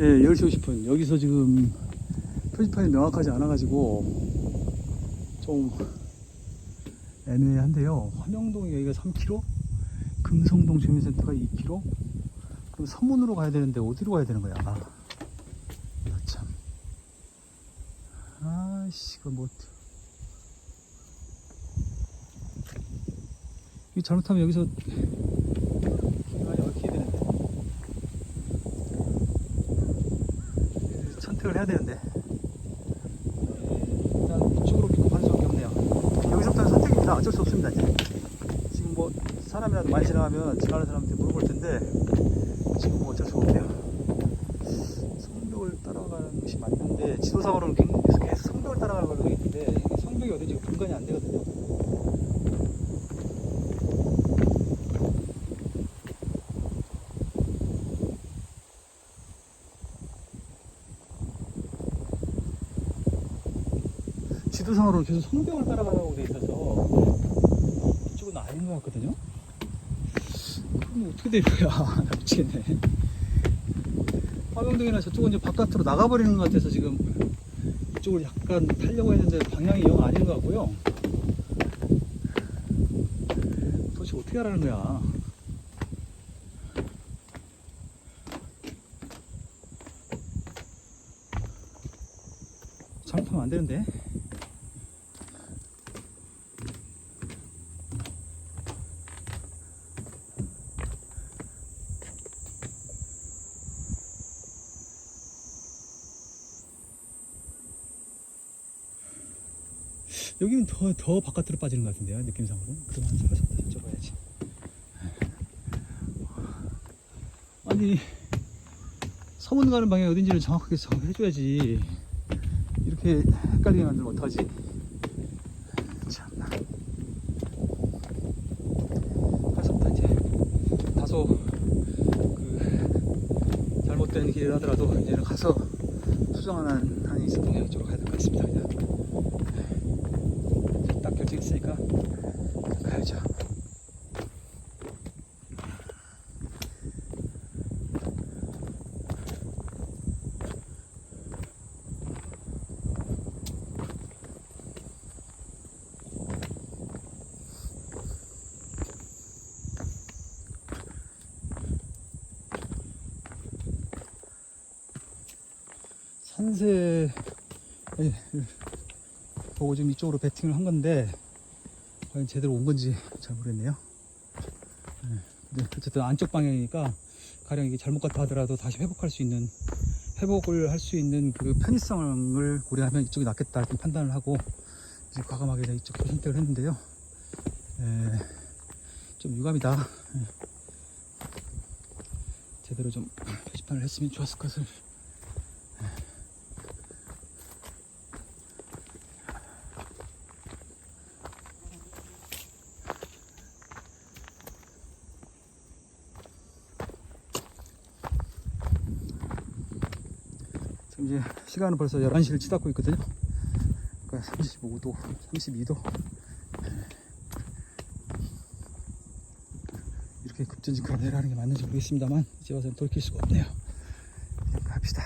예, 10시 50분. 여기서 지금 표지판이 명확하지 않아가지고 좀 애매한데요. 화명동 여기가 3km, 금성동 주민센터가 2km. 그럼 서문으로 가야 되는데 어디로 가야 되는 거야? 아, 아, 참. 아이씨, 이거 뭐. 이거 잘못하면 여기서 많이 얽히게 되는데. 선택을 해야 되는데. 일단 이쪽으로 믿고 갈 수밖에 없네요. 여기서부터는 선택입니다 어쩔 수 없습니다 이제. 지금 뭐 사람이라도 많이 지나가면 지나가는 사람한테 물어볼 텐데 지금 뭐 어쩔 수 없네요. 성벽을 따라가는 것이 맞는데 지도상으로는 계속 성벽을 따라가는 걸로 되어 있는데 성벽이 어딘지 분간이 안 되거든요 지도상으로는 계속 성벽을 따라가라고 돼 있어서 이쪽은 아닌 것 같거든요. 그럼 어떻게 될 거야? 나 미치겠네. 화명동이나 저쪽은 이제 바깥으로 나가버리는 것 같아서 지금 이쪽을 약간 타려고 했는데 방향이 영 아닌 것 같고요. 도대체 어떻게 하라는 거야? 잘못하면 안 되는데. 여기는 더, 더 바깥으로 빠지는 것 같은데요, 느낌상으로. 한 살짝 더 쪄봐야지. 아니, 서문 가는 방향이 어딘지를 정확하게 정해줘야지. 이렇게 헷갈리게 만들면 어떡하지? 참나. 그래서부터 이제 다소 그 잘못된 길을 하더라도 이제는 가서 수정하는 한이 있을 텐데 이쪽으로 가야 될 것 같습니다. 그냥. 딱 결정했으니까 가야죠. 산세 예, 보고 지금 이쪽으로 배팅을 한 건데 과연 제대로 온 건지 잘 모르겠네요. 예, 근데 어쨌든 안쪽 방향이니까 가령 이게 잘못 갔다 하더라도 다시 회복할 수 있는 회복을 할 수 있는 그 편의성을 고려하면 이쪽이 낫겠다 이렇게 판단을 하고 이제 과감하게 이쪽 선택을 했는데요. 예, 좀 유감이다. 예. 제대로 좀 표지판을 했으면 좋았을 것을. 이제 시간은 벌써 11시를 치닫고 있거든요. 그러니까 35도, 32도. 이렇게 급전직하게 내려가는 게 맞는지 모르겠습니다만, 이제 와서는 돌이킬 수가 없네요. 그냥 갑시다.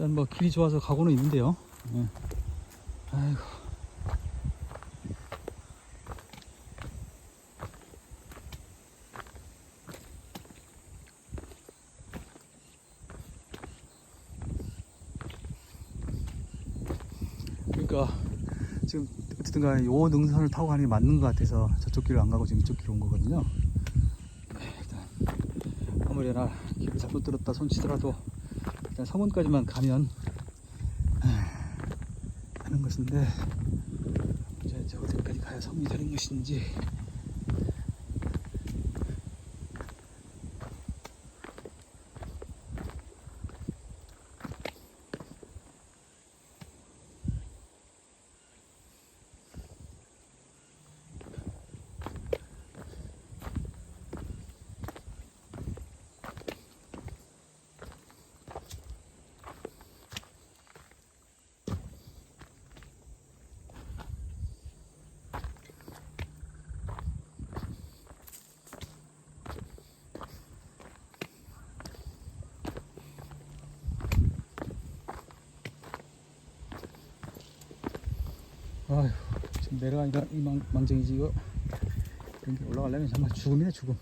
일단 뭐 길이 좋아서 가고는 있는데요. 예. 아이고. 그러니까 지금 어쨌든 간에 요 능선을 타고 가는 게 맞는 것 같아서 저쪽 길을 안 가고 지금 이쪽 길로 온 거거든요. 네, 아무리나 길을 잘못 들었다 손치더라도 일단 서문까지만 가면 에, 하는 것인데 이제, 어디까지 가야 섬이 되는 것인지 아휴 지금 내려가니까 이 망, 망정이지 이거. 올라가려면 정말 죽음이네 죽음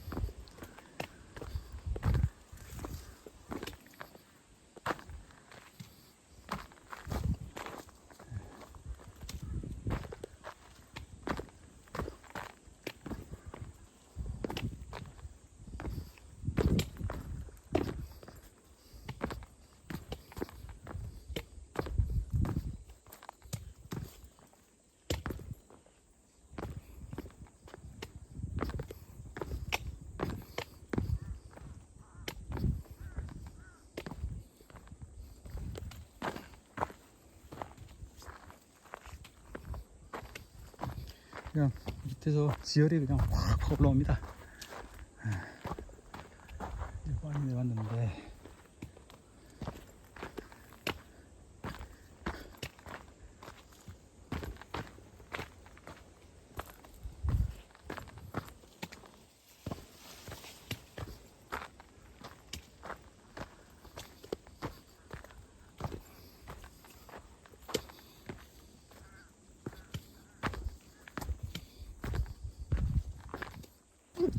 그냥 밑에서 지열이 그냥 확 올라옵니다. 이거 많이 내봤는데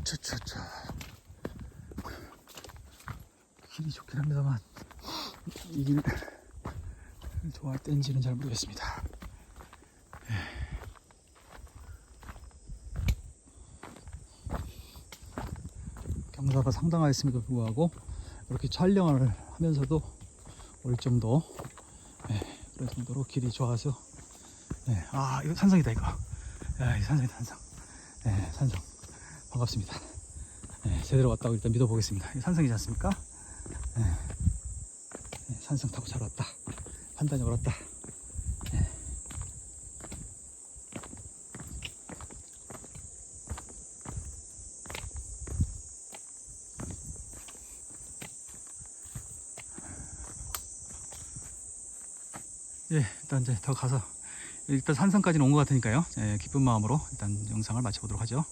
차차차. 길이 좋긴 합니다만 이 길을 좋아할 때인지는 잘 모르겠습니다. 경사가 상당하였음에도 불구하고 이렇게 촬영을 하면서도 올 정도 네, 그럴 정도로 길이 좋아서 네, 아 이거 산성이다 이거. 야, 이 산성이다 산성. 네, 산성 반갑습니다. 네, 제대로 왔다고 일단 믿어보겠습니다. 산성이지 않습니까? 네. 네, 산성 타고 잘 왔다. 판단이 옳았다. 네. 예, 일단 이제 더 가서 일단 산성까지는 온 것 같으니까요. 예, 기쁜 마음으로 일단 영상을 마쳐보도록 하죠.